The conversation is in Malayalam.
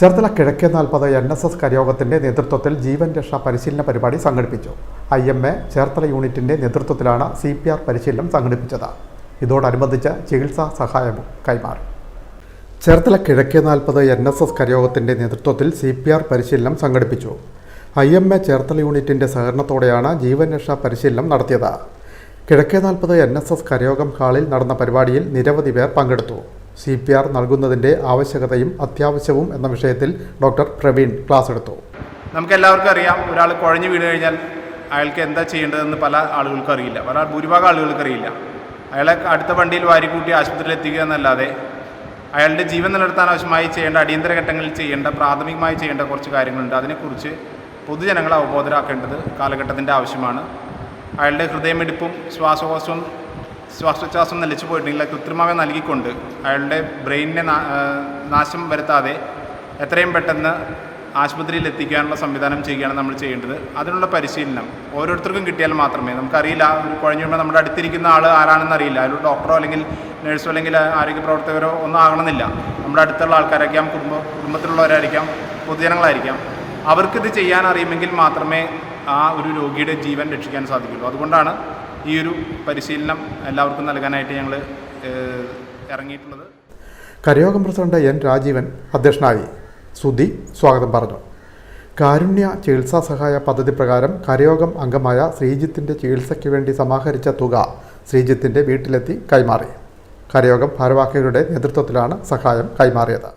ചേർത്തല കിഴക്കേ നാൽപ്പത് എൻ എസ് എസ് കരയോഗത്തിന്റെ നേതൃത്വത്തിൽ ജീവൻ രക്ഷാ പരിശീലന പരിപാടി സംഘടിപ്പിച്ചു. ഐ എം എ ചേർത്തല യൂണിറ്റിന്റെ നേതൃത്വത്തിലാണ് സി പി ആർ പരിശീലനം സംഘടിപ്പിച്ചത്. ഇതോടനുബന്ധിച്ച് ചികിത്സാ സഹായവും കൈമാറി. ചേർത്തല കിഴക്കേ നാൽപ്പത് എൻ എസ് എസ് കരയോഗത്തിന്റെ നേതൃത്വത്തിൽ സി പി ആർ പരിശീലനം സംഘടിപ്പിച്ചു. ഐ എം എ ചേർത്തല യൂണിറ്റിന്റെ സഹകരണത്തോടെയാണ് ജീവൻ രക്ഷാ പരിശീലനം നടത്തിയത്. കിഴക്കേ നാൽപ്പത് എൻ എസ് എസ് കരയോഗം ഹാളിൽ നടന്ന പരിപാടിയിൽ നിരവധി പേർ പങ്കെടുത്തു. സി പി ആർ നൽകുന്നതിന്റെ ആവശ്യകതയും അത്യാവശ്യവും എന്ന വിഷയത്തിൽ ഡോക്ടർ പ്രവീൺ ക്ലാസ് എടുത്തു. നമുക്കെല്ലാവർക്കും അറിയാം ഒരാൾ കുഴഞ്ഞു വീണ് കഴിഞ്ഞാൽ അയാൾക്ക് എന്താ ചെയ്യേണ്ടതെന്ന് പല ആളുകൾക്കും അറിയില്ല. പല ഭൂരിഭാഗം ആളുകൾക്ക് അറിയില്ല. അയാളെ അടുത്ത വണ്ടിയിൽ വാരിക്കൂട്ടി ആശുപത്രിയിൽ എത്തിക്കുക എന്നല്ലാതെ അയാളുടെ ജീവൻ നിലനിർത്താൻ ആവശ്യമായി ചെയ്യേണ്ട അടിയന്തര ഘട്ടങ്ങളിൽ ചെയ്യേണ്ട പ്രാഥമികമായി ചെയ്യേണ്ട കുറച്ച് കാര്യങ്ങളുണ്ട്. അതിനെക്കുറിച്ച് പൊതുജനങ്ങളെ അവബോധരാക്കേണ്ടത് കാലഘട്ടത്തിന്റെ ആവശ്യമാണ്. അയാളുടെ ഹൃദയമിടിപ്പും ശ്വാസകോശവും ശ്വാസോച്ഛ്വാസം നിലച്ചു പോയിട്ടുണ്ടെങ്കിൽ കൃത്രിമമായി നൽകിക്കൊണ്ട് അയാളുടെ ബ്രെയിനിനെ നാശം വരുത്താതെ എത്രയും പെട്ടെന്ന് ആശുപത്രിയിൽ എത്തിക്കാനുള്ള സംവിധാനം ചെയ്യുകയാണ് നമ്മൾ ചെയ്യേണ്ടത്. അതിനുള്ള പരിശീലനം ഓരോരുത്തർക്കും കിട്ടിയാൽ മാത്രമേ നമുക്കറിയില്ല. ഒരു കുഴഞ്ഞു വീഴുമ്പോൾ നമ്മുടെ അടുത്തിരിക്കുന്ന ആൾ ആരാണെന്ന് അറിയില്ല. അതിലൊരു ഡോക്ടറോ അല്ലെങ്കിൽ നേഴ്സോ അല്ലെങ്കിൽ ആരോഗ്യ പ്രവർത്തകരോ ഒന്നും ആകണമെന്നില്ല. നമ്മുടെ അടുത്തുള്ള ആൾക്കാരായിരിക്കാം കുടുംബ കുടുംബത്തിലുള്ളവരായിരിക്കാം പൊതുജനങ്ങളായിരിക്കാം. അവർക്കിത് ചെയ്യാൻ അറിയുമെങ്കിൽ മാത്രമേ ആ ഒരു രോഗിയുടെ ജീവൻ രക്ഷിക്കാൻ സാധിക്കുള്ളൂ. അതുകൊണ്ടാണ് ഈ ഒരു പരിശീലനം എല്ലാവർക്കും നൽകാനായിട്ട് ഞങ്ങൾ ഇറങ്ങിയിട്ടുള്ളത്. കരയോഗം പ്രസിഡന്റ് എൻ രാജീവൻ അധ്യക്ഷനായി. സുധി സ്വാഗതം പറഞ്ഞു. കാരുണ്യ ചികിത്സാ സഹായ പദ്ധതി പ്രകാരം കരയോഗം അംഗമായ ശ്രീജിത്തിന്റെ ചികിത്സയ്ക്ക് വേണ്ടി സമാഹരിച്ച തുക ശ്രീജിത്തിന്റെ വീട്ടിലെത്തി കൈമാറി. കരയോഗം ഭാരവാഹികളുടെ നേതൃത്വത്തിലാണ് സഹായം കൈമാറിയത്.